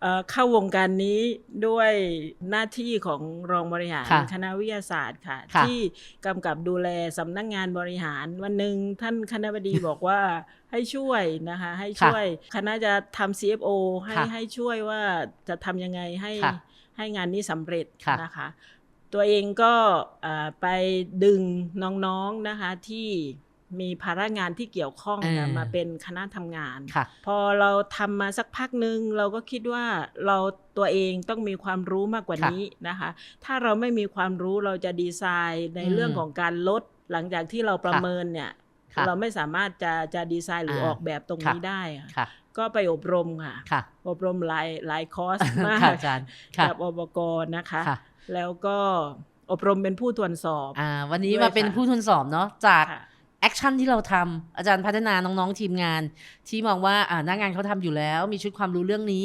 เอ่อเข้าวงการนี้ด้วยหน้าที่ของรองบริหารค่ะคณะวิทยาศาสตร์ค่ะค่ะ ที่กำกับดูแลสำนักงานบริหาร วันหนึ่งท่านคณะบดีบอกว่าให้ช่วยนะคะ ให้ช่วยคณะจะทำ CFO ให้ค่ะให้ช่วยว่าจะทำยังไงให้ค่ะให้งานนี้สำเร็จค่ะนะคะ ตัวเองก็เอ่อไปดึงน้องๆนะคะที่ มีภาระงานที่เกี่ยวข้องนะอ่ามมาเป็นคณะทำงานค่ะพอเราทำมาสักพักหนึ่งเราก็คิดว่าเราตัวเองต้องมีความรู้มากกว่าค่ะนี้นะคะ ถ้าเราไม่มีความรู้เราจะดีไซน์ในอืมเรื่องของการลด หลังจากที่เราประเมินเนี่ยค่ะเราไม่สามารถจะจะดีไซน์หรืออ่าออกแบบตรงค่ะนี้ได้ค่ะค่ะก็ไปอบรมค่ะค่ะ อบรมหลายหลายคอร์สมากค่ะอาจารย์ค่ะกับอบกนะคะค่ะแล้วก็อบรมเป็นผู้ตรวจสอบ อ่า วันนี้ด้วยมาเป็นค่ะผู้ทุนสอบเนาะจากค่ะ แอคชั่นที่เราทำอาจารย์พัฒนาน้องๆทีมงาน ที่มองว่าหน้างานเขาทำอยู่แล้ว มีชุดความรู้เรื่องนี้